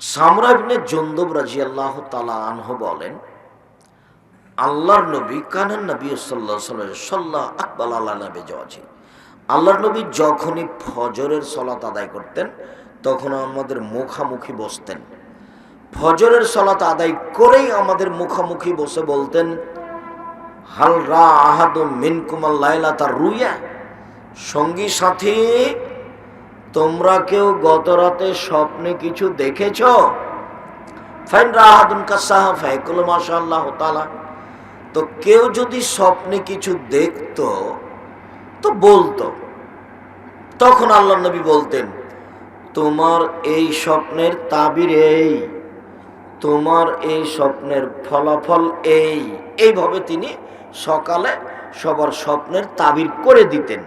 সামরা ইবনে জন্দব রাজিয়াল্লাহ তালা আনহ বলেন, আল্লাহর নবী কানান নবী সাল্লাহ সাল্লাহ আকবাল আল্লাহ নবী জওয়াজি। আল্লাহর নবী যখনই ফজরের সলাত আদায় করতেন, তখন আমাদের মুখামুখি বসতেন। ফজরের সলাত আদায় করেই আমাদের মুখামুখি বসে বলতেন, হাল রা আহাদ মিনকুমাল লাইলা তার রুইয়া? সঙ্গী সাথী তোমরা কেউ গত রাতে স্বপ্নে কিছু দেখেছ? মাশাআল্লাহ তাআলা। তো কেউ যদি স্বপ্নে কিছু দেখত, তো বলতো। তখন আল্লাহ নবী বলতেন, তোমার এই স্বপ্নের তাবির এই, তোমার এই স্বপ্নের ফলাফল এই। এইভাবে তিনি সকালে সবার স্বপ্নের তাবির করে দিতেন।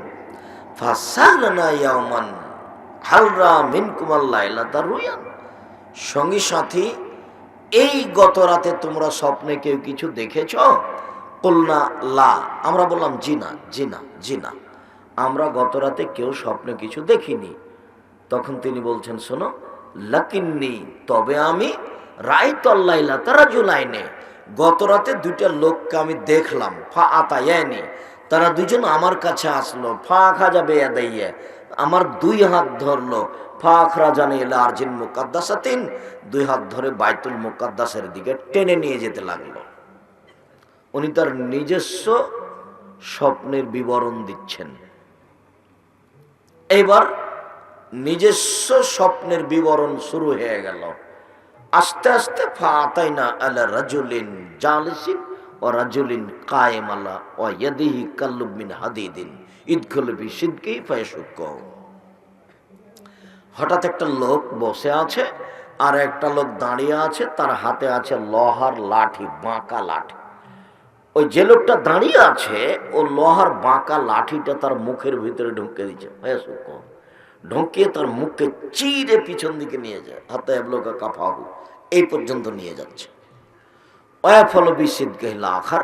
ফাসালনা ইয়াওমান হালরা মিনকুমাল লাইলা তার রুয়ান সঙ্গী সাথী, এই গত রাতে তোমরা স্বপ্নে কেউ কিছু দেখেছ? কলনা, লা। আমরা বললাম জি না জি না জি না আমরা গত রাতে কেউ স্বপ্নে কিছু দেখিনি। তখন তিনি বলছেন, শোনো, লাকিন্নি, তবে আমি রায় তল্লাইলা তারা জুলাইনে গত রাতে দুইটা লোককে আমি দেখলাম, ফা আতায়ানি। তারা দুজন আমার কাছে আসলো, ফা বেয়া দাইয়ে আমার দুই হাত ধরলো। ফা আখরা জানে এলা আর্জিন মুকাদ্দাসাতিন। দুই হাত ধরে বাইতুল মুকাদ্দাসের দিকে টেনে নিয়ে যেতে লাগল। উনি তার নিজস্ব স্বপ্নের বিবরণ দিচ্ছেন। এবার নিজস্ব স্বপ্নের বিবরণ শুরু হয়ে গেল। আস্তে আস্তে ফাতাইনা আলা রাজুলিন জালিসিন ও রাজুলিন কায়েম আলা ও ইয়াদিহি কাল্লুব মিন হাদিদিন। ইদখুলবি সিদ্কি ফায়সুক হঠাৎ একটা লোক বসে আছে, আর একটা লোক দাঁড়িয়ে আছে, তার হাতে আছে লোহার লাঠি, বাঁকা লাঠি। ওই যে লোকটা দাঁড়িয়ে আছে, ও লোহার বাঁকা লাঠিটা তার মুখের ভিতরে ঢুকে দিচ্ছে ফায়সুক ঢুকিয়ে তার মুখকে চিরে পিছন দিকে নিয়ে যায় হাতে এবলোকা কাফাহু, এই পর্যন্ত নিয়ে যাচ্ছে। অয়াফল বিশিদ গহিলা আখার,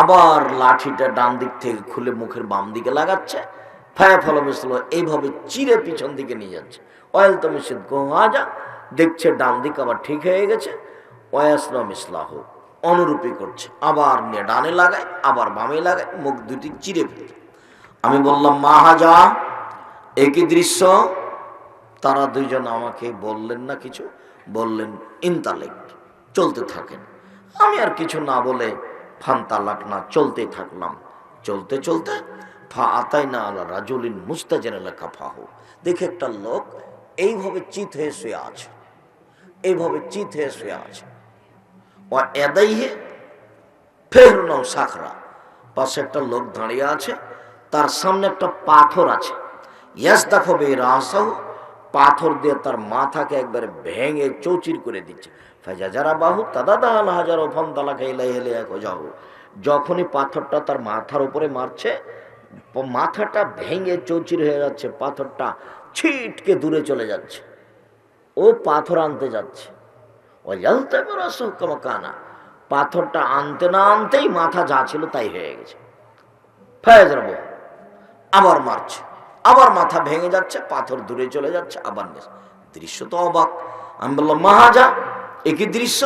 আবার লাঠিটা ডান দিক থেকে খুলে মুখের বাম দিকে লাগাচ্ছে ফায়া ফল এইভাবে চিরে পিছন দিকে নিয়ে যাচ্ছে। অয়েল তো মিশিদ গোহাজা দেখছে ডান দিক আবার ঠিক হয়ে গেছে। ওয়াসলাম ইসলাহ অনুরূপী করছে, আবার নিয়ে ডানে লাগায়, আবার বামে লাগায়, মুখ দুটি চিরে ফেলে আমি বললাম মাহাজা একই দৃশ্য? তারা দুইজন আমাকে বললেন না কিছু, বললেন ইনতালেক চলতে থাকেন। আমি আর কিছু না বলে ফান তালাক না চলতে থাকলাম। চলতে চলতে ফা আতাই না আলা রাজুলিন মুস্তাজেন লেখা ফাহু দেখে একটা লোক এইভাবে চিত হয়ে শুয়ে আছে। এইভাবে চিত হয়ে শুয়ে আছে। ও এদাই হে ফের নাও সাখরা। পাশে একটা লোক দাঁড়িয়ে আছে, তার সামনে একটা পাথর আছে। ইয়াস দেখো বে রাসাহ পাথর দিয়ে তার মাথাকে একবারে ভেঙে চৌচির করে দিচ্ছে। ফাজা যারা বাহু তাদা দাল হাজার ওফান তালা খাইলাই হেলে এক যাব যখনই পাথরটা তার মাথার উপরে মারছে, মাথাটা ভেঙে চৌচির হয়ে যাচ্ছে, পাথরটা ছিটকে দূরে চলে যাচ্ছে। ও পাথর আনতে যাচ্ছে। ও জালতে কানা পাথরটা আনতে না আনতেই মাথা যা ছিল তাই হয়ে গেছে। ফায়াজ রাবু আবার মারছে, আবার মাথা ভেঙে যাচ্ছে, পাথর দূরে চলে যাচ্ছে, আবার দৃশ্য তো অবাক। আমি বললাম, মাহাজা একই দৃশ্য।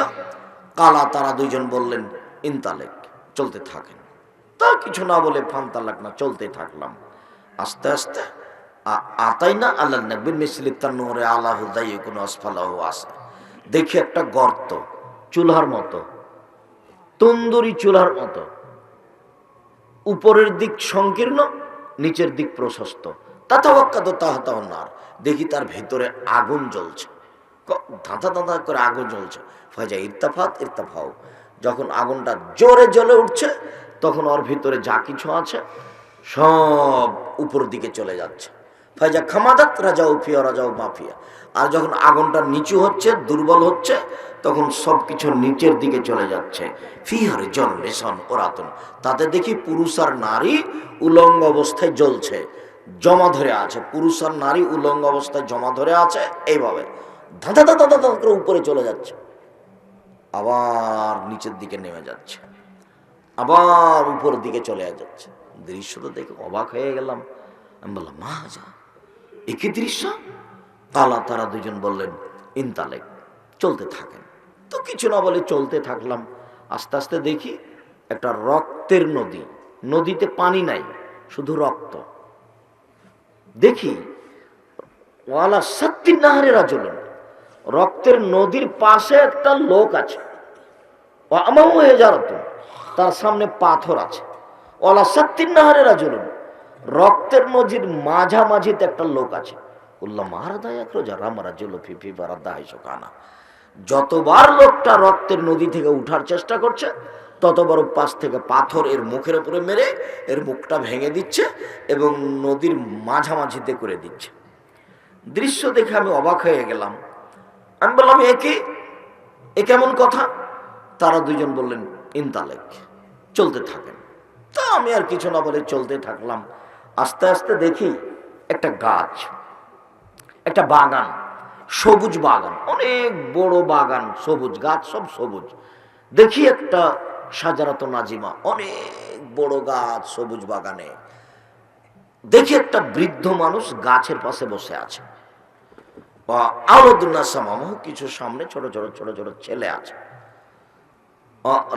কালা তারা দুইজন বললেন ইনতালেক চলতে থাকেন। তা কিছু না বলে ফান্তালাক না, চলতে থাকলাম। আস্তে আস্তে আতাই না আল্লাহ নবীর মিসলি তার নোরে আল্লাহ দাই কোনো আসফালাহ আসে। দেখি একটা গর্ত, চুলহার মতো, তন্দুরি চুলহার মতো। উপরের দিক সংকীর্ণ, নিচের দিক প্রশস্ত। তাতাবাক্কাত তাহতাহনার দেখি তার ভেতরে আগুন জ্বলছে। ধাঁধা ধাঁধা করে আগুন জ্বলছে। ফয়জা ইর্তাফাত ইর্তাফাও যখন আগুনটা জোরে জ্বলে উঠছে, তখন ওর ভিতরে যা কিছু আছে, সব উপর দিকে চলে যাচ্ছে। ফয়জা খামাদাত রাজাও ফিয়া রাজাও মাফিয়া। আর যখন আগুনটা নিচু হচ্ছে, দুর্বল হচ্ছে, তখন সব কিছু নিচের দিকে চলে যাচ্ছে। ফিহার জন রেশন ওরাতন। তাতে দেখি পুরুষ আর নারী উলঙ্গ অবস্থায় জ্বলছে, জমা ধরে আছে। পুরুষ আর নারী উলঙ্গ অবস্থায় জমা ধরে আছে, এইভাবে। ধাঁধা ধাঁধা ধাঁধা করে উপরে চলে যাচ্ছে। আবার নিচের দিকে নেমে যাচ্ছে। আবার উপরের দিকে চলে যাচ্ছে। দৃশ্যটা দেখে অবাক হয়ে গেলাম। আমি বললাম, মা, যা। একই দৃশ্য? কালা তারা দুজন বললেন ইনতালেক চলতে থাকেন। তো কিছু না বলে চলতে থাকলাম। আস্তে আস্তে দেখি একটা রক্তের নদী। নদীতে পানি নাই, শুধু রক্ত। দেখি, ওয়ালা সত্যি নাহারে রাজলেন রক্তের নদীর পাশে একটা লোক আছে। আমাও হয়ে যারত তার সামনে পাথর আছে। ওলা সত্যিন নাহারে রাজুলুন। রক্তের নদীর মাঝামাঝিতে একটা লোক আছে। উল্লাহ মারাদা এক রোজা ফিফি বারাদা হাইসোকানা যতবার লোকটা রক্তের নদী থেকে উঠার চেষ্টা করছে ততবার পাশ থেকে পাথর এর মুখের উপরে মেরে এর মুখটা ভেঙে দিচ্ছে এবং নদীর মাঝামাঝিতে করে দিচ্ছে। দৃশ্য দেখে আমি অবাক হয়ে গেলাম। আমি বললাম এ কি এ কেমন কথা? তারা দুজন বললেন ইনতালেক চলতে থাকেন। তা আমি আর কিছু না বলে চলতে থাকলাম। আস্তে আস্তে দেখি একটা গাছ, একটা বাগান, সবুজ বাগান, অনেক বড় বাগান, সবুজ গাছ, সব সবুজ। দেখি একটা সাজারাত নাজিমা, অনেক বড় গাছ, সবুজ বাগানে। দেখি একটা বৃদ্ধ মানুষ গাছের পাশে বসে আছে। আলোদুল্লাহ কিছু সামনে ছোট ছোট ছোট ছোট ছেলে আছে।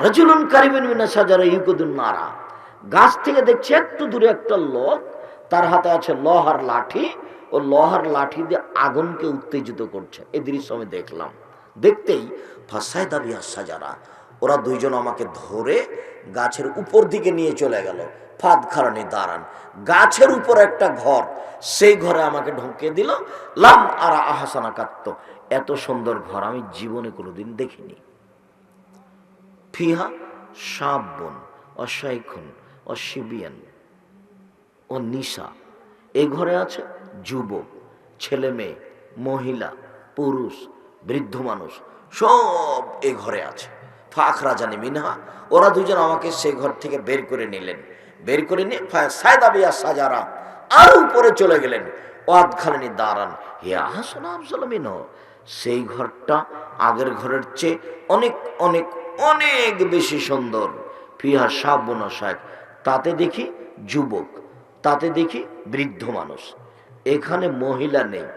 রজুলুন কারিমিন মিনা সাজারা ইউকুদুন নারা। গাছ থেকে দেখছে একটু দূরে একটা লোক, তার হাতে আছে লোহার লাঠি, ও লোহার লাঠি দিয়ে আগুনকে উত্তেজিত করছে। এই দৃশ্য আমি দেখলাম। দেখতেই ফাঁসায় দাবি সাজারা, ওরা দুইজন আমাকে ধরে গাছের উপর দিকে নিয়ে চলে গেল। ফাঁদ খারানি দাঁড়ান। গাছের উপর একটা ঘর, সেই ঘরে আমাকে ঢুকিয়ে দিল। লাম আর আহাসানা কাত্ত। এত সুন্দর ঘর আমি জীবনে কোনোদিন দেখিনি। ফিহা সাবন অশাইখুন অশিবিয়ান ও নিশা এই ঘরে আছে যুবক, ছেলে মেয়ে, মহিলা, পুরুষ, বৃদ্ধ মানুষ, সব এ ঘরে আছে। ফাখরা জানি মিনহা, ওরা দুজন আমাকে সেই ঘর থেকে বের করে নিলেন। বের করে নিয়ে সায়দাবিয়া সাজারা আরও উপরে চলে গেলেন। ওয়াদ খালেনি দাঁড়ান। হে আহসান সেই ঘরটা আগের ঘরের চেয়ে অনেক অনেক অনেক বেশি সুন্দর। ফিহা সাবনা শাক তাতে দেখি যুবক, তাতে দেখি বৃদ্ধ মানুষ। এখানে মহিলা নেই,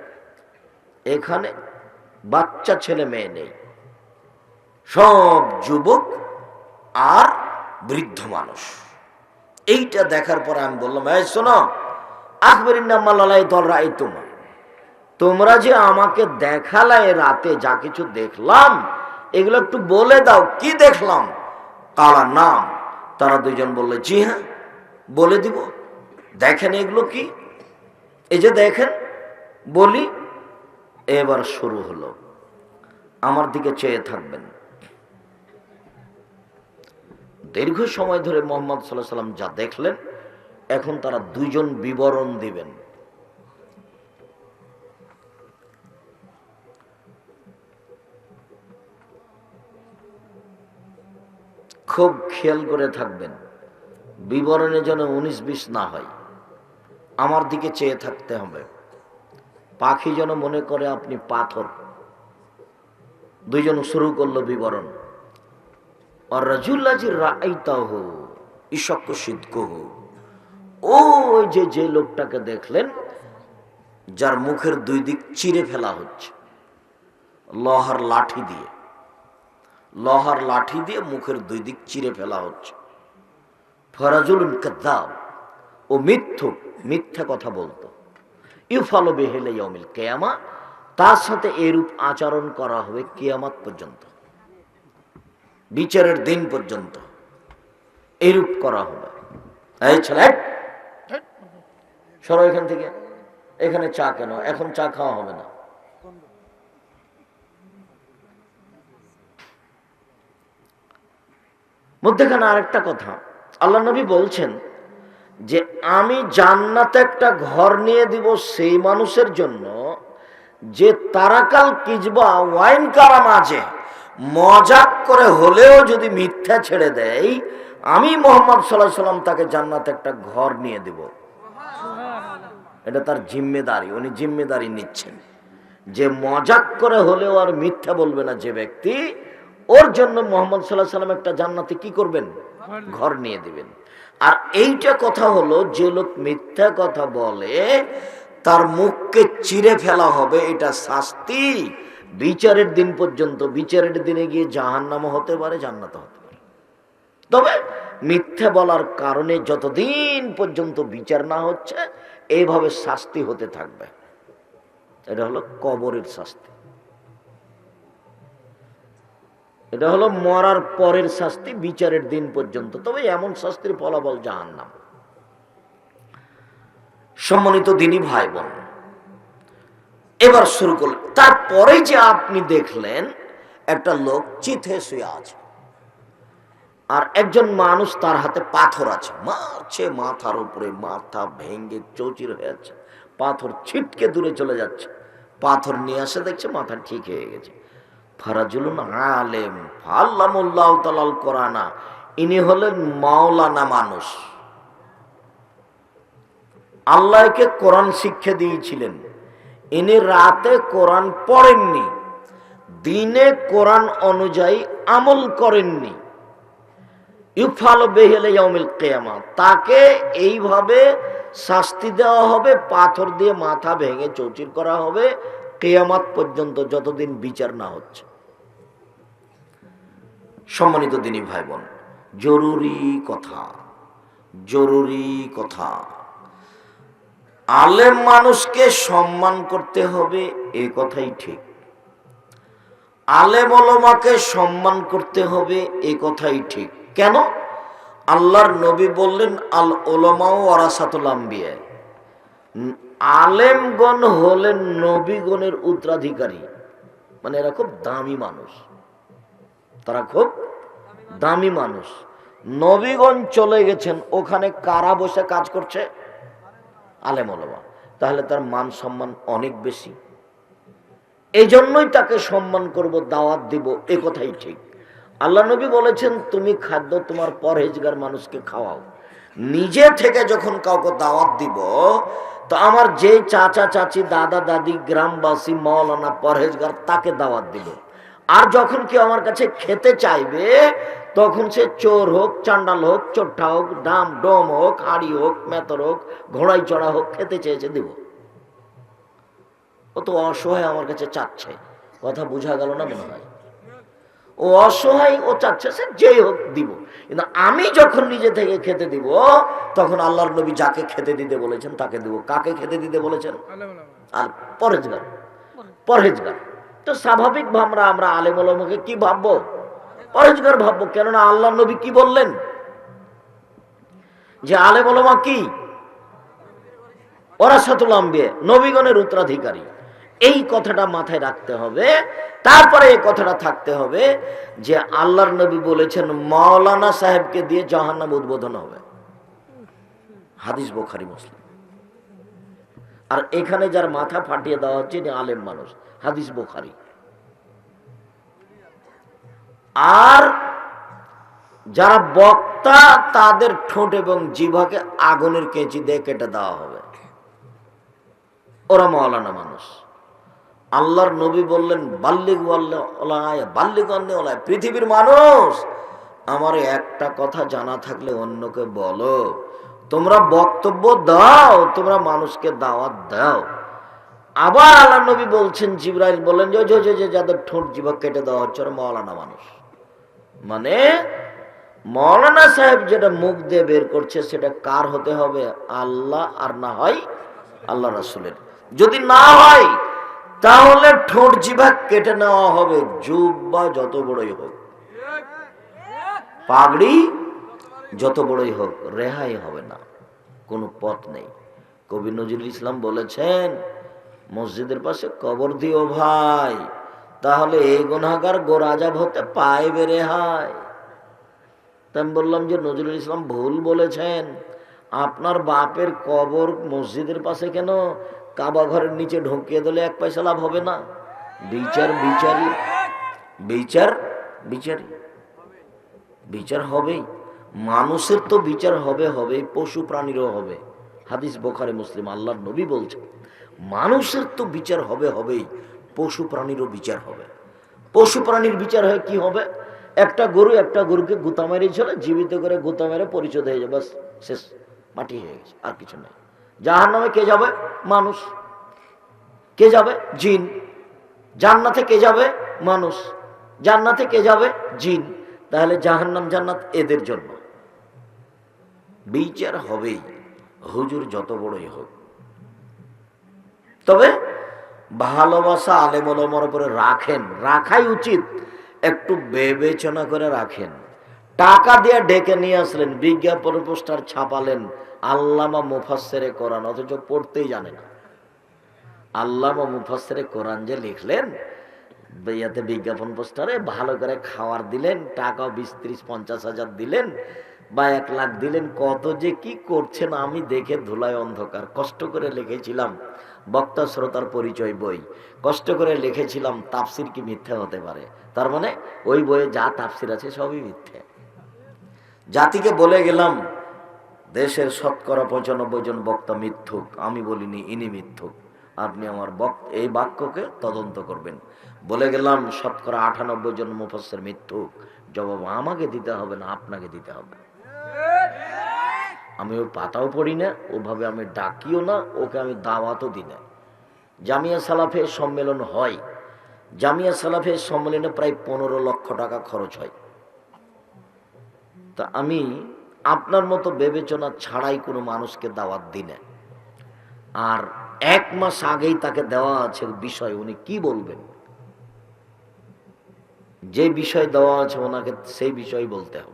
এখানে বাচ্চা ছেলে মেয়ে নেই। সব যুবক আর বৃদ্ধ মানুষ। এইটা দেখার পর আমি বললাম, এই শোনো আকবরিন নাম্মালাই দলরা এই তোমার। তোমরা যে আমাকে দেখালায় রাতে যা কিছু দেখলাম, এগুলো একটু বলে দাও, কি দেখলাম? কালা নাম তারা দুজন বললে, জি হ্যাঁ বলে দিব। দেখেন এগুলো কি? এই যে দেখেন, বলি। এবার শুরু হলো। আমার দিকে চেয়ে থাকবেন। দীর্ঘ সময় ধরে মোহাম্মদ সাল্লাহ সাল্লাম যা দেখলেন, এখন তারা দুজন বিবরণ দিবেন। খুব খেয়াল করে থাকবেন, বিবরণে যেন উনিশ বিশ না হয়। আমার দিকে চেয়ে থাকতে হবে। পাখি যেন মনে করে আপনি পাথর। দুইজন শুরু করল বিবরণ। ওই যে যে লোকটাকে দেখলেন, যার মুখের দুই দিক চিরে ফেলা হচ্ছে। লহার লাঠি দিয়ে। লহার লাঠি দিয়ে মুখের দুই দিক চিরে ফেলা হচ্ছে। ফরাজুল কাদ্দাব, ও মিথ্যুক মিথ্যা কথা বলতো। ইউফালো বেহেলে ইয়মিল কেয়ামা, তার সাথে এরূপ আচরণ করা হবে কেয়ামাত পর্যন্ত। বিচারের দিন পর্যন্ত। এরূপ করা হবে। ছেলে সরো এখান থেকে। এখানে চা কেন? এখন চা খাওয়া হবে না। মধ্যেখানে আরেকটা কথা। আল্লাহ নবী বলছেন যে, আমি জান্নাতে একটা ঘর নিয়ে দিব সেই মানুষের জন্য যে তারাকাল কিজবা ওয়াইন কারা মাঝে মজাক করে হলেও যদি মিথ্যা ছেড়ে দেয় আমি মোহাম্মদ সাল্লাহ সাল্লাম তাকে জান্নাতে একটা ঘর নিয়ে দেব। এটা তার জিম্মেদারি উনি জিম্মেদারি নিচ্ছেন। যে মজাক করে হলেও আর মিথ্যা বলবে না যে ব্যক্তি ওর জন্য মোহাম্মদ সাল্লাহ সাল্লাম একটা জান্নাতে কি করবেন? ঘর নিয়ে দিবেন। আর এইটা কথা হলো যে লোক মিথ্যা কথা বলে তার মুখকে চিরে ফেলা হবে এটা শাস্তি। বিচারের দিন পর্যন্ত, বিচারের দিনে গিয়ে জাহান্নামও হতে পারে জান্নাত হতে পারে। তবে মিথ্যে বলার কারণে যতদিন পর্যন্ত বিচার না হচ্ছে এইভাবে শাস্তি হতে থাকবে। এটা হলো কবরের শাস্তি। এটা হলো মরার পরের শাস্তি বিচারের দিন পর্যন্ত। তবে এমন শাস্তির ফলাফল জাহান্নাম। সম্মানিত দিনই ভাই বোন, এবার শুরু করলেন তারপরে যে আপনি দেখলেন, একটা লোক চিথে শুয়ে আছে। আর একজন মানুষ তার হাতে পাথর আছে। মারছে মাথার উপরে, মাথা ভেঙ্গে চৌচির হয়ে যাচ্ছে। পাথর ছিটকে দূরে চলে যাচ্ছে। পাথর নিয়ে আসে, দেখছে মাথা ঠিক হয়ে গেছে। ফারাজুলুন আলেম ফাল্লামুল্লাহ তালাল কোরআনা, ইনি হলেন মাওলানা মানুষ। আল্লাহকে কোরআন শিক্ষা দিয়েছিলেন। ইনি রাতে কোরআন পড়েননি, দিনে কোরআন অনুযায়ী আমল করেননি। বেহেলে তাকে এইভাবে শাস্তি দেওয়া হবে, পাথর দিয়ে মাথা ভেঙে চৌচির করা হবে, কেয়ামাত পর্যন্ত যতদিন বিচার না হচ্ছে। সম্মানিত দিনী ভাই বোন, জরুরি কথা জরুরি কথা। আলেম মানুষকে সম্মান করতে হবে, এ কথাই ঠিক। আলেম ওলমাকে সম্মান করতে হবে, এ কথাই ঠিক। কেন? আল্লাহর নবী বললেন, আল ওলমাও ওরাসাতুল আম্বিয়া আলেমগণ হলেন নবীগণের উত্তরাধিকারী। মানে এরা খুব দামি মানুষ। তারা খুব দামি মানুষ। নবীগণ চলে গেছেন, ওখানে কারা বসে কাজ করছে? আলেম ওলামা। তাহলে তার মান সম্মান অনেক বেশি। এই জন্যই তাকে সম্মান করব, দাওয়াত দিব, এ কথাই ঠিক। আল্লাহ নবী বলেছেন, তুমি খাদ্য তোমার পরহেজগার মানুষকে খাওয়াও। নিজে থেকে যখন কাউকে দাওয়াত দিব, তো আমার যে চাচা, চাচি, দাদা, দাদি, গ্রামবাসী মৌলানা পরহেজগার তাকে দাওয়াত দিব। আর যখন কেউ আমার কাছে খেতে চাইবে তখন সে চোর হোক, চান্ডাল হোক চোট্টা হোক ডাম ডোম হোক হাড়ি হোক, মেতর হোক ঘোড়াই চড়া হোক, খেতে চেয়েছে, দিব। ও তো অসহায় আমার কাছে চাচ্ছে। কথা বোঝা গেল না মনে হয়? ও অসহায়, ও চাচ্ছে, সে যেই হোক দিব। কিন্তু আমি যখন নিজে থেকে খেতে দিব, তখন আল্লাহর নবী যাকে খেতে দিতে বলেছেন, তাকে দিব। কাকে খেতে দিতে বলেছেন? আর পরেজগার পরহেজগার। তো স্বাভাবিক আমরা আমরা আলেম আলমকে কি ভাববো? পরেজগার ভাববো, কেননা আল্লাহ নবী কি বললেন? যে আলেম আলমা কি? ওরা নবীগণের উত্তরাধিকারী। এই কথাটা মাথায় রাখতে হবে। তারপরে এই কথাটা থাকতে হবে যে আল্লাহর নবী বলেছেন, মাওলানা সাহেবকে দিয়ে জাহান্নাম উদ্বোধন হবে। হাদিস বোখারি, মুসলিম। আর এখানে যার মাথা ফাটিয়ে দেওয়া হচ্ছে আলেম মানুষ। হাদিস বোখারি। আর যারা বক্তা, তাদের ঠোঁট এবং জিভাকে আগুনের কেঁচি দিয়ে কেটে দেওয়া হবে। ওরা মাওলানা মানুষ। আল্লাহর নবী বললেন বাল্লিক বাল্লিক ওলায় পৃথিবীর মানুষ, আমার একটা কথা জানা থাকলে অন্যকে বলো। তোমরা বক্তব্য দাও, তোমরা মানুষকে দাওয়াত দাও। আবার আল্লাহ নবী বলছেন, জিব্রাইল বলেন যে যাদের ঠোঁট, জিভা কেটে দেওয়া হচ্ছে, ওরা মাওলানা মানুষ। মানে মৌলানা সাহেব যেটা মুখ দিয়ে বের করছে, সেটা কার হতে হবে? আল্লাহ আর না হয় আল্লাহ রাসুলের। যদি না হয়, তাহলে ঠোঁট জিভা কেটে নেওয়া হবে। জুব্বা যত বড়ই হোক। পাগড়ি যত বড়ই হোক, রেহাই হবে না। কোনো পথ নেই। কবি নজরুল ইসলাম বলেছেন, মসজিদের পাশে কবর দিও ভাই। তাহলে এই গুনাগার গোরাজাব হতে পাইবে রেহাই তা আমি বললাম যে, নজরুল ইসলাম ভুল বলেছেন। আপনার বাপের কবর মসজিদের পাশে কেন? কাবা ঘরের নিচে ঢুকিয়ে দিলে এক পয়সা লাভ হবে না। বিচার বিচারি বিচার বিচারি। বিচার হবেই। মানুষের তো বিচার হবে হবে। পশু প্রাণীরও হবে। হাদিস বোখারে, মুসলিম। আল্লাহর নবী বলছে, মানুষের তো বিচার হবে, হবেই। পশু প্রাণীরও বিচার হবে। পশু প্রাণীর বিচার হয় কি হবে? একটা গরু একটা গরুকে গুতা মেরেছিল জীবিত করে গুতা মেরে পরিচয় হয়ে যাবে শেষ, মাটি হয়ে গেছে, আর কিছু নেই। জাহার নামে কে যাবে? মানুষ। কে যাবে? জিন। জান্নাতে কে যাবে? মানুষ। জান্নাতে কে যাবে? জিন। তাহলে জাহান্নাম জান্নাত এদের জন্য। বিচার হবেই। হুজুর যত বড়ই হোক। তবে ভালোবাসা আলেমলমার উপরে রাখেন, রাখাই উচিত। একটু বিবেচনা করে রাখেন। টাকা দিয়ে ডেকে নিয়ে আসলেন, বিজ্ঞাপন পোস্টার ছাপালেন, আল্লামা মুফাসেরে কোরআন, অথচ পড়তেই জানে না। আল্লামা মুফাসেরে কোরআন যে লিখলেন, ইয়াতে বিজ্ঞাপন পোস্টারে ভালো করে খাওয়ার দিলেন টাকা বিশ ত্রিশ পঞ্চাশ হাজার দিলেন, বা এক লাখ দিলেন, কত যে কি করছেন আমি দেখে ধুলায় অন্ধকার। কষ্ট করে লিখেছিলাম। বক্তা শ্রোতার পরিচয় বই। কষ্ট করে লিখেছিলাম, তাফসির কি মিথ্যা হতে পারে? তার মানে ওই বইয়ে যা তাফসির আছে সবই মিথ্যে। জাতিকে বলে গেলাম, দেশের শতকরা পঁচানব্বই জন বক্তা মিথ্যুক, আমি বলিনি ইনি মিথ্যুক। আপনি আমার বক, এই বাক্যকে তদন্ত করবেন। বলে গেলাম, শতকরা আটানব্বই জন মুফসের মিথ্যুক। জবাব আমাকে দিতে হবে না, আপনাকে দিতে হবে। আমি ওর পাতাও পড়ি না, ওভাবে আমি ডাকিও না, ওকে আমি দাওয়াতও দিই না। জামিয়া সালাফের সম্মেলন হয়। জামিয়া সালাফের সম্মেলনে প্রায় পনেরো লক্ষ টাকা খরচ হয়। তা আমি আপনার মতো বিবেচনা ছাড়াই কোনো মানুষকে দাওয়াত দিই না। আর এক মাস আগেই তাকে দেওয়া আছে বিষয়, উনি কি বলবেন? যে বিষয় দেওয়া আছে ওনাকে সেই বিষয় বলতে হবে।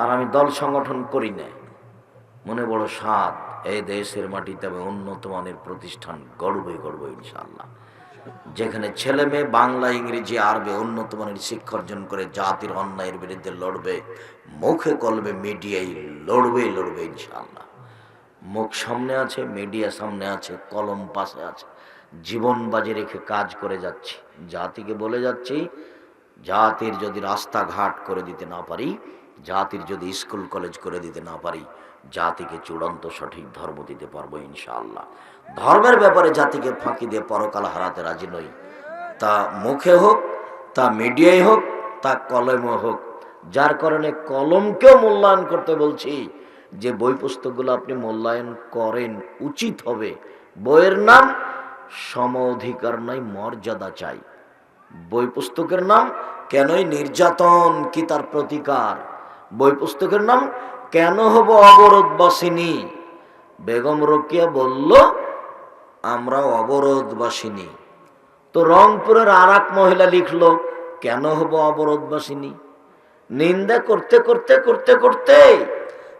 আর আমি দল সংগঠন করি না মনে বড় স্বাদ এই দেশের মাটিতে আমি উন্নত মানের প্রতিষ্ঠান গড়বই গড়বই ইনশাল্লাহ যেখানে ছেলে মেয়ে, বাংলা, ইংরেজি, আরবে উন্নত মানের শিক্ষা অর্জন করে জাতির অন্যায়ের বিরুদ্ধে লড়বে, মুখে কলবে মিডিয়ায় লড়বে লড়বে ইনশাল্লাহ মুখ সামনে আছে, মিডিয়া সামনে আছে, কলম পাশে আছে। জীবন বাজে রেখে কাজ করে যাচ্ছি। জাতিকে বলে যাচ্ছি, জাতির যদি রাস্তাঘাট করে দিতে না পারি জাতির যদি স্কুল, কলেজ করে দিতে না পারি, জাতিকে চূড়ান্ত সঠিক ধর্ম দিতে পারব ইনশাআল্লাহ। ধর্মের ব্যাপারে জাতিকে ফাঁকি দিয়ে পরকাল হারাতে রাজি নই। তা মুখে হোক, তা মিডিয়ায় হোক, তা কলমে হোক, যার কারণে কলমকেও মূল্যায়ন করতে বলছি, যে বই পুস্তকগুলো আপনি মূল্যায়ন করেন, উচিত হবে। বইয়ের নাম সম অধিকার নাই মর্যাদা চাই। বই পুস্তকের নাম কেনই নির্যাতন কি তার প্রতিকার? বই পুস্তকের নাম, কেন হব অবরোধবাসিনী বেগম রকিয়া বলল, আমরা অবরোধবাসিনী তো রংপুরের আর এক মহিলা লিখল, কেন হব অবরোধবাসিনী নিন্দা করতে করতে করতে করতে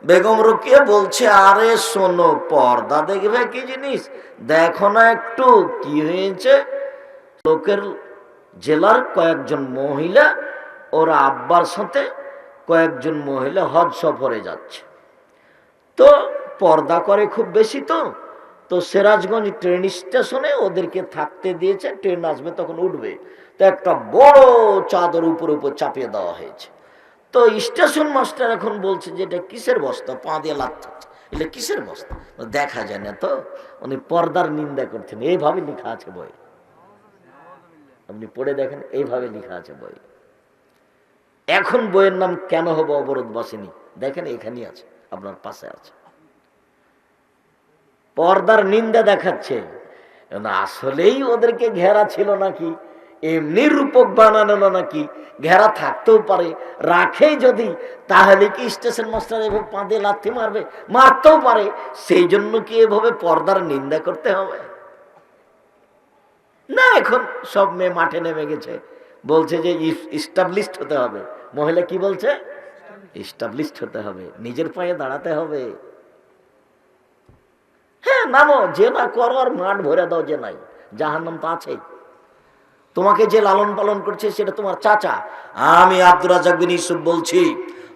বেগম রকিয়া বলছে, আরে শোনো, পর্দা দেখবে কি জিনিস? দেখো না একটু, কি হয়েছে? লোকের জেলার কয়েকজন মহিলা, ওর আব্বার সাথে কয়েকজন মহিলা হজ সফরে যাচ্ছে। তো পর্দা করে খুব বেশি তো। তো সিরাজগঞ্জ ট্রেন স্টেশনে ওদেরকে থাকতে দিয়েছে, ট্রেন আসবে তখন উঠবে। তো একটা বড় চাদর উপর উপর চাপিয়ে দেওয়া হয়েছে। তো স্টেশন মাস্টার এখন বলছে যে, এটা কিসের বস্তা? পা দিয়ে লাগছে এটা কিসের বস্তা? দেখা যায় না তো। উনি পর্দার নিন্দা করছেন। এইভাবে লেখা আছে বই আপনি পড়ে দেখেন, এইভাবে লেখা আছে বই এখন বইয়ের নাম কেন হবে অবরোধ বসেনি? দেখেন এখানেই আছে, আপনার পাশে আছে। পর্দার নিন্দা দেখাচ্ছে আসলেই ওদেরকে ঘেরা ছিল নাকি? এমনি রূপক বানানো নাকি? ঘেরা থাকতেও পারে, রাখে যদি, তাহলে কি স্টেশন মাস্টার এভাবে পাঁদে লাথি মারবে? মারতেও পারে, সেই জন্য কি এভাবে পর্দার নিন্দা করতে হবে? না, এখন সব মেয়ে মাঠে নেমে গেছে। বলছে যে ইস্টাবলিশড হতে হবে। মহিলা কি বলছে? ইস্টাবলিশড হতে হবে। নিজের পায়ে দাঁড়াতে হবে। হ্যাঁ নামো যে না করো আর মাঠ ভরে দাও যে নাই। যাহার নাম তো আছেই। তোমাকে যে লালন পালন করছে সেটা তোমার চাচা। আমি আব্দুর রাজাক বিন ইউসুফ বলছি,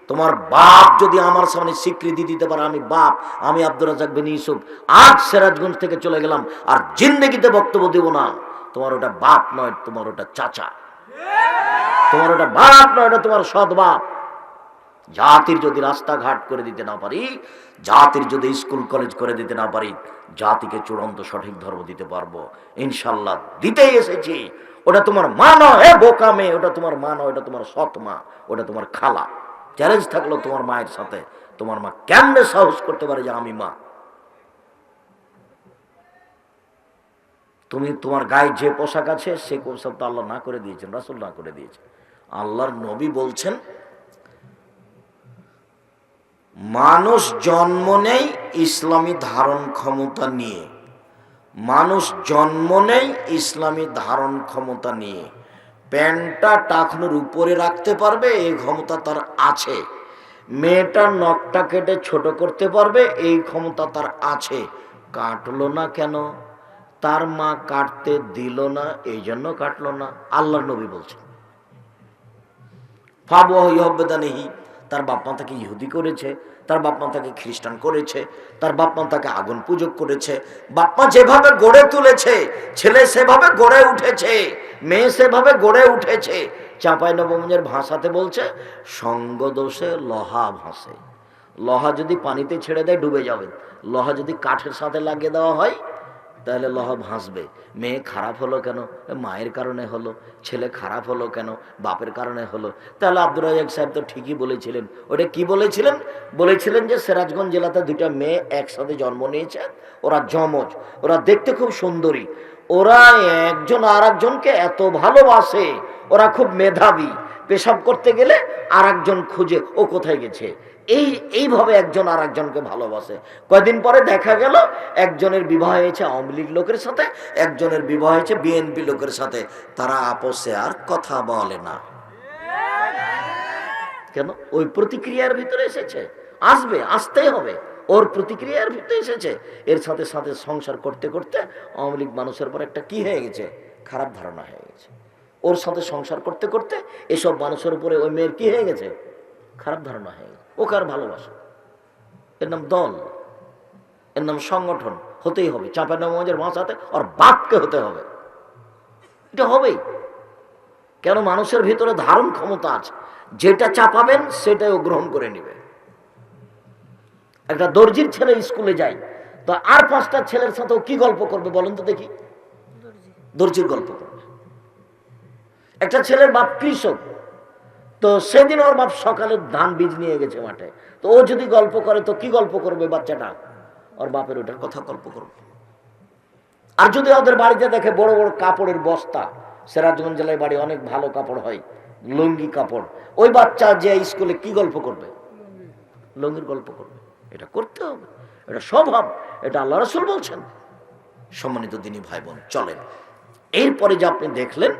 তোমার বাপ যদি আমার সামনে স্বীকৃতি দিতে পারে, আমি বাপ, আমি আব্দুর রাজাক বিন ইউসুফ। আজ সিরাজগঞ্জ থেকে চলে গেলাম, আর জিন্দগিতে বক্তব্য দেব না। তোমার ওটা বাপ নয়, তোমার ওটা চাচা। তোমার ওটা বাপ নয়, ওটা তোমার সৎ বাপ। জাতির যদি রাস্তাঘাট করে দিতে না পারি, জাতির যদি স্কুল, কলেজ করে দিতে না পারি, জাতিকে চূড়ান্ত সঠিক ধর্ম দিতে পারব। ইনশাল্লাহ দিতেই এসেছি। ওটা তোমার মা নয় বোকা মেয়ে, ওটা তোমার মা নয়, ওটা তোমার সৎ মা, ওটা তোমার খালা। চ্যালেঞ্জ থাকল তোমার মায়ের সাথে। তোমার মা কেমনে সাহস করতে পারে যে আমি মা? তুমি তোমার গায়ে যে পোশাক আছে, সে পোশাক তো আল্লাহ না করে দিয়েছেন, রাসুল না করে দিয়েছেন। আল্লাহর নবী বলছেন, মানুষ জন্ম নেই ইসলামী ধারণ ক্ষমতা নিয়ে। মানুষ জন্ম নেই ইসলামী ধারণ ক্ষমতা নিয়ে। প্যান্টটা টাকনুর উপরে রাখতে পারবে, এই ক্ষমতা তার আছে। মেয়েটার নখটা কেটে ছোট করতে পারবে, এই ক্ষমতা তার আছে। কাটলো না কেন? তার মা কাটতে দিল না এই জন্য কাটলো না। আল্লাহ নবী বলছেন ফাবদানেহি তার বাপমা তাকে ইহুদি করেছে, তার বাপমা তাকে খ্রিস্টান করেছে, তার বাপমা তাকে আগুন পূজক করেছে। বাপমা যেভাবে গড়ে তুলেছে, ছেলে সেভাবে গড়ে উঠেছে, মেয়ে সেভাবে গড়ে উঠেছে। চাঁপাই নবমঞ্জের ভাষাতে বলছে, সঙ্গ দোষে লহা ভাসে। লহা যদি পানিতে ছেড়ে দেয়, ডুবে যাবে। লহা যদি কাঠের সাথে লাগিয়ে দেওয়া হয় তাহলে লহ হাসবে মেয়ে খারাপ হলো কেন? মায়ের কারণে হলো। ছেলে খারাপ হলো কেন? বাপের কারণে হলো। তাহলে আব্দুর রাজাক সাহেব তো ঠিকই বলেছিলেন। ওটা কি বলেছিলেন? বলেছিলেন যে সিরাজগঞ্জ জেলাতে দুইটা মেয়ে একসাথে জন্ম নিয়েছে। ওরা জমজ ওরা দেখতে খুব সুন্দরী। ওরা একজন আর একজনকে এত ভালোবাসে। ওরা খুব মেধাবী। পেশাব করতে গেলে আর একজন খুঁজে ও কোথায় গেছে? এই, এইভাবে একজন আর একজনকে ভালোবাসে। কয়দিন পরে দেখা গেল, একজনের বিবাহ হয়েছে আওয়ামী লীগ লোকের সাথে, একজনের বিবাহ হয়েছে বিএনপি লোকের সাথে। তারা আপোষে আর কথা বলে না। কেন? ওই প্রতিক্রিয়ার ভিতরে এসেছে। আসবে, আসতেই হবে। ওর প্রতিক্রিয়ার ভিতরে এসেছে। এর সাথে সাথে সংসার করতে করতে আওয়ামী লীগ মানুষের পর একটা কি হয়ে গেছে? খারাপ ধারণা হয়ে গেছে। ওর সাথে সংসার করতে করতে এসব মানুষের উপরে ওই মেয়ের কি হয়ে গেছে? খারাপ ধারণা হয়ে গেছে। ওকে আর ভালোবাসে? এর নাম দল এর নাম সংগঠন হতেই হবে। চাঁপা নামাজের ভাষাতে আর বাপকে হতে হবে। এটা হবেই। কেন মানুষের ভিতরে ধারণ ক্ষমতা আছে? যেটা চাপাবেন সেটাই ও গ্রহণ করে নেবে। একটা দর্জির ছেলে স্কুলে যায় তো আর পাঁচটা ছেলের সাথে ও কি গল্প করবে বলেন তো দেখি? দর্জির গল্প করবে। একটা ছেলের বাপ কৃষক তো সেদিন ওর বাপ সকালে ধান বীজ নিয়ে গেছে মাঠে। তো ও যদি গল্প করে, তো কি গল্প করবে বাচ্চাটা? ওর বাপের ওটার কথা গল্প করবে। আর যদি ওদের বাড়িতে দেখে বড় বড় কাপড়ের বস্তা, সিরাজগঞ্জ জেলায় বাড়ি অনেক ভালো কাপড় হয়, লুঙ্গি কাপড়, ওই বাচ্চা যে স্কুলে কি গল্প করবে? লুঙ্গির গল্প করবে। এটা করতে হবে। এটা স্বভাব। এটা আল্লাহ রসুল বলছেন। সম্মানিত দিনী ভাই বোন, চলেন। এরপরে যে আপনি দেখলেন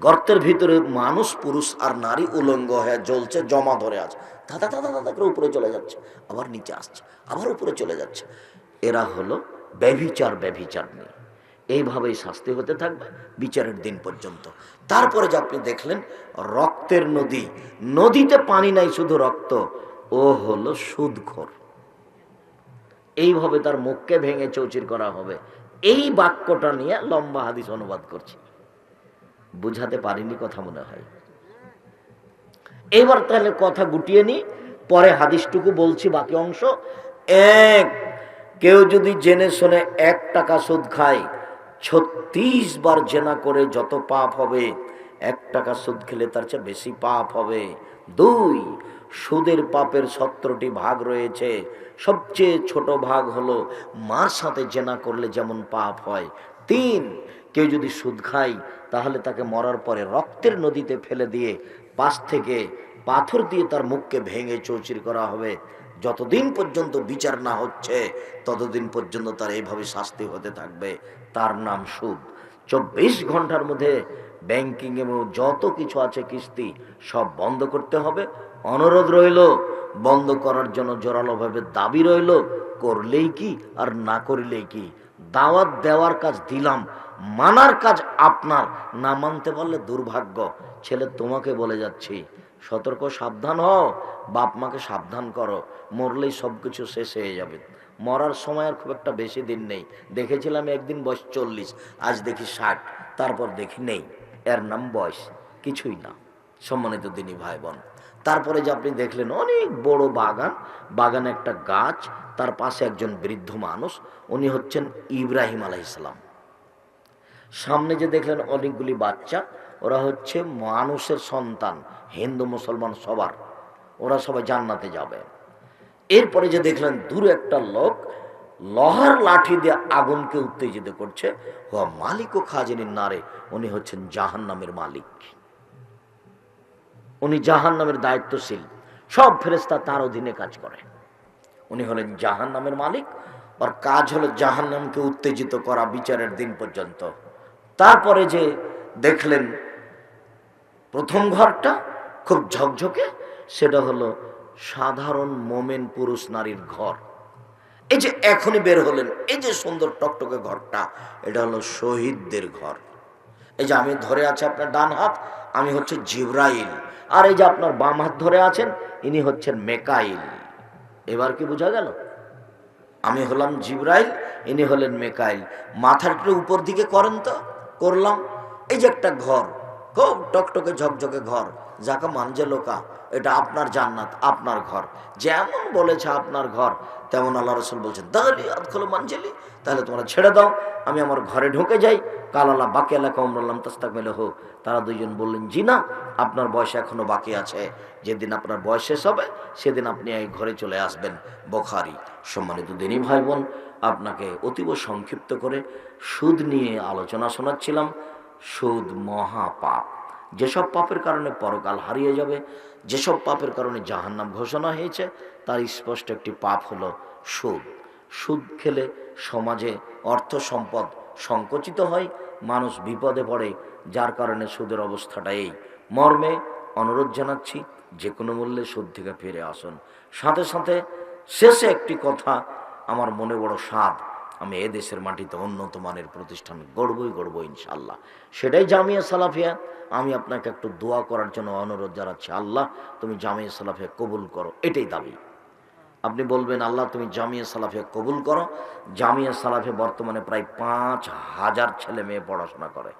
গর্তের ভিতরে মানুষ, পুরুষ আর নারী উলঙ্গ হয়ে জ্বলছে, জমা ধরে আছে। দাদা দাদা দাদা করে উপরে চলে যাচ্ছে, আবার নিচে আসছে, আবার উপরে চলে যাচ্ছে। এরা হলো ব্যভিচার ব্যভিচার নিয়ে। এইভাবেই শাস্তি হতে থাকবে বিচারের দিন পর্যন্ত। তারপরে যে আপনি দেখলেন, রক্তের নদী। নদীতে পানি নাই, শুধু রক্ত। ও হলো সুদখোর। এইভাবে তার মুখকে ভেঙে চৌচির করা হবে। এই বাক্যটা নিয়ে লম্বা হাদিস অনুবাদ করছি। বুঝাতে পারিনি কথা মনে হয়। এবার তাহলে কথা গুটিয়ে নি, পরে হাদিসটুকু বলছি বাকি অংশ। এক, কেউ যদি জেনে শুনে এক টাকা সুদ খায়, ছত্রিশ বার জেনা করে যত পাপ হবে, এক টাকা সুদ খেলে তার চেয়ে বেশি পাপ হবে। দুই, সুদের পাপের সতেরোটি ভাগ রয়েছে। সবচেয়ে ছোট ভাগ হলো মার সাথে জেনা করলে যেমন পাপ হয়। তিন, কেউ যদি সুদ খায় তাহলে তাকে মরার পরে রক্তের নদীতে ফেলে দিয়ে পাশ থেকে পাথর দিয়ে তার মুখকে ভেঙে চৌচির করা হবে। যতদিন পর্যন্ত বিচার না হচ্ছে, ততদিন পর্যন্ত তার এইভাবে শাস্তি হতে থাকবে। তার নাম সুদ। চব্বিশ ঘণ্টার মধ্যে ব্যাংকিং এবং যত কিছু আছে কিস্তি, সব বন্ধ করতে হবে। অনুরোধ রইল, বন্ধ করার জন্য জোরালোভাবে দাবি রইল, করলেই কি আর না করলেই কি? দাওয়াত দেওয়ার কাজ দিলাম মানার কাজ আপনার, না মানতে পারলে দুর্ভাগ্য। ছেলে, তোমাকে বলে যাচ্ছি, সতর্ক, সাবধান হও, বাপ মাকে সাবধান করো, মরলেই সব কিছু শেষ হয়ে যাবে। মরার সময় আর খুব একটা বেশি দিন নেই। দেখেছিলাম একদিন বয়স চল্লিশ, আজ দেখি ষাট, তারপর দেখি নেই। এর নাম বয়স, কিছুই না, সম্মানিত দিনী ভাই বোন তারপরে যে আপনি দেখলেন, অনেক বড় বাগান, বাগানে একটা গাছ, তার পাশে একজন বৃদ্ধ মানুষ, উনি হচ্ছেন ইব্রাহিম আলাইসালাম সামনে যে দেখলেন অনেকগুলি বাচ্চা, ওরা হচ্ছে মানুষের সন্তান, হিন্দু, মুসলমান সবার। ওরা সবাই জান্নাতে যাবে। এরপরে যে দেখলেন দূরে একটা লোক লহার লাঠি দিয়ে আগুনকে উত্তেজিত করছে। হুয়া মালিক ও খাজিনীর নারে উনি হচ্ছেন জাহান নামের মালিক। উনি জাহান নামের দায়িত্বশীল। সব ফেরেস্তা তার অধীনে কাজ করে। উনি হলেন জাহান নামের মালিক। আর কাজ হলো জাহান নামকে উত্তেজিত করা বিচারের দিন পর্যন্ত। তারপরে যে দেখলেন প্রথম ঘরটা খুব ঝকঝকে, সেটা হলো সাধারণ মোমেন পুরুষ নারীর ঘর। এই যে এখনই বের হলেন, এই যে সুন্দর টকটকে ঘরটা, এটা হলো শহীদদের ঘর। এই যে আমি ধরে আছি আপনার ডান হাত, আমি হচ্ছে জিব্রাইল। আর এই যে আপনার বাম হাত ধরে আছেন, ইনি হচ্ছেন মেকাইল। এবার কি বোঝা গেল? আমি হলাম জিব্রাইল, ইনি হলেন মেকাইল। মাথার একটু উপর দিকে করেন তো। করলাম। এই যে একটা ঘর, খুব টকটকে ঝকঝকে ঘর, যাকে মানজে লোকা, এটা আপনার জান্নাত, আপনার ঘর। যেমন বলেছে আপনার ঘর, তেমন আল্লাহ রসুল বলছেন দাঁড়ি আদখল মানজেলি, তাহলে তোমরা ছেড়ে দাও, আমি আমার ঘরে ঢুকে যাই। কাল আল্লাহ বাকি এলাকা উমরাল্লাম তাস্তাক মেলে হোক তারা দুইজন বললেন, জি না, আপনার বয়স এখনও বাকি আছে। যেদিন আপনার বয়স শেষ হবে, সেদিন আপনি এই ঘরে চলে আসবেন। বখারি সম্মানিত দিনই ভাই বোন আপনাকে অতীব সংক্ষিপ্ত করে সুদ নিয়ে আলোচনা শোনাচ্ছিলাম। সুদ মহাপাপ। যেসব পাপের কারণে পরকাল হারিয়ে যাবে, যেসব পাপের কারণে জাহান্নাম ঘোষণা হয়েছে, তার স্পষ্ট একটি পাপ হলো সুদ। সুদ খেলে সমাজে অর্থ সম্পদ সংকুচিত হয়, মানুষ বিপদে পড়ে, যার কারণে সুদের অবস্থাটা এই। মর্মে অনুরোধ জানাচ্ছি, যে কোনো মূল্যে সুদ থেকে ফিরে আসুন। সাথে সাথে শেষে একটি কথা আমার মনে বড় স্বাদ। আমি এ দেশের মাটিতে উন্নত মানের প্রতিষ্ঠান গড়বই গড়ব ইনশাল্লাহ সেটাই জামিয়া সালাফিয়া। আমি আপনাকে একটু দোয়া করার জন্য অনুরোধ জানাচ্ছি, আল্লাহ তুমি জামিয়া সালাফিয়া কবুল করো। এটাই দাবি। আপনি বলবেন, আল্লাহ তুমি জামিয়া সালাফিয়া কবুল করো। জামিয়া সালাফে বর্তমানে প্রায় পাঁচ হাজার ছেলে মেয়ে পড়াশোনা করে।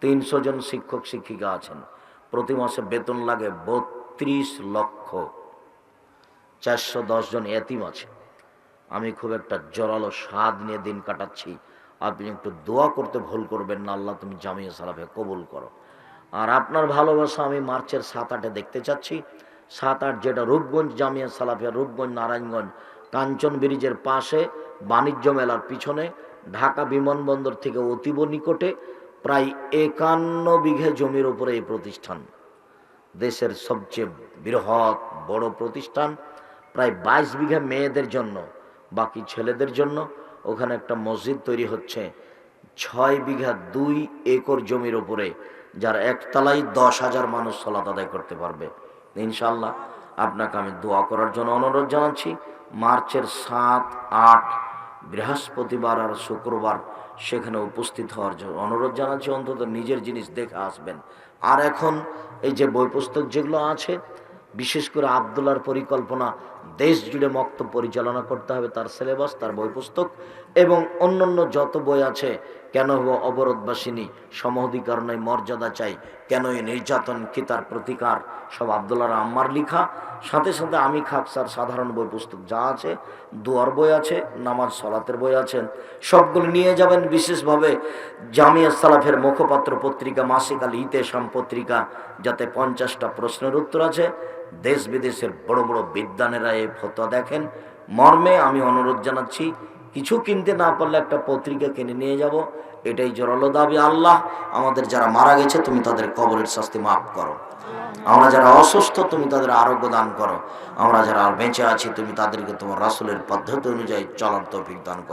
তিনশো জন শিক্ষক, শিক্ষিকা আছেন। প্রতি মাসে বেতন লাগে বত্রিশ লক্ষ। চারশো দশ জন এতিম আছে। আমি খুব একটা জোরালো স্বাদ নিয়ে দিন কাটাচ্ছি। আপনি একটু দোয়া করতে ভুল করবেন না, আল্লাহ তুমি জামিয়া সালাফে কবুল করো। আর আপনার ভালোবাসা আমি মার্চের সাত আটে দেখতে চাচ্ছি। সাত আট যেটা রূপগঞ্জ, জামিয়া সালাফিয়া রূপগঞ্জ, নারায়ণগঞ্জ, কাঞ্চন ব্রিজের পাশে, বাণিজ্য মেলার পিছনে, ঢাকা বিমানবন্দর থেকে অতীব নিকটে, প্রায় একান্ন বিঘে জমির উপরে এই প্রতিষ্ঠান। দেশের সবচেয়ে বৃহৎ, বড় প্রতিষ্ঠান, প্রায় বাইশ বিঘা মেয়েদের জন্য। বাকি ছেলেদের জন্য ওখানে একটা মসজিদ তৈরি হচ্ছে। ছয় বিঘা দুই একর জমির ওপরে যার একতলায় দশ হাজার মানুষ সলাত আদায় করতে পারবে। ইনশাল্লাহ আপনাকে আমি দোয়া করার জন্য অনুরোধ জানাচ্ছি, মার্চের সাত, আট, বৃহস্পতিবার আর শুক্রবার সেখানে উপস্থিত হওয়ার জন্য অনুরোধ জানাচ্ছি। অন্তত নিজের জিনিস দেখে আসবেন। আর এখন এই যে বই পুস্তক যেগুলো আছে বিশেষ করে আবদুল্লার পরিকল্পনা, দেশ জুড়ে মক্ত পরিচালনা করতে হবে, তার সিলেবাস তার বই পুস্তক এবং অন্যান্য যত বই আছে কেন হব অবরোধবাসিনী? সমঅধিকার নয়, মর্যাদা চাই। কেন এই নির্যাতন কি তার প্রতিকার? সব আবদুল্লার আম্মার লিখা। সাথে সাথে আমি খাকসার সাধারণ বই পুস্তক যা আছে, দুয়ার বই আছে, নামাজ সলাতের বই আছেন সবগুলো নিয়ে যাবেন বিশেষভাবে জামিয়া সালাফের মুখপাত্র পত্রিকা, মাসিক আল ইতেশাম পত্রিকা, যাতে পঞ্চাশটা প্রশ্নের উত্তর আছে। দেশ বিদেশের বড় বড় বিদ্যানেরা এই ফতোয়া দেখেন। মর্মে আমি অনুরোধ জানাচ্ছি কিছু কিনতে না পারলে একটা পত্রিকা কিনে নিয়ে যাব। এটাই জোরালো দাবি আল্লাহ। আমাদের যারা মারা গেছে, তুমি তাদের কবরের শাস্তি মাফ করো। আমরা যারা অসুস্থ, তুমি তাদের আরোগ্য দান করো। আমরা যারা বেঁচে আছি, তুমি তাদেরকে তোমার রাসুলের পদ্ধতি অনুযায়ী চলার তৌফিক দান করো।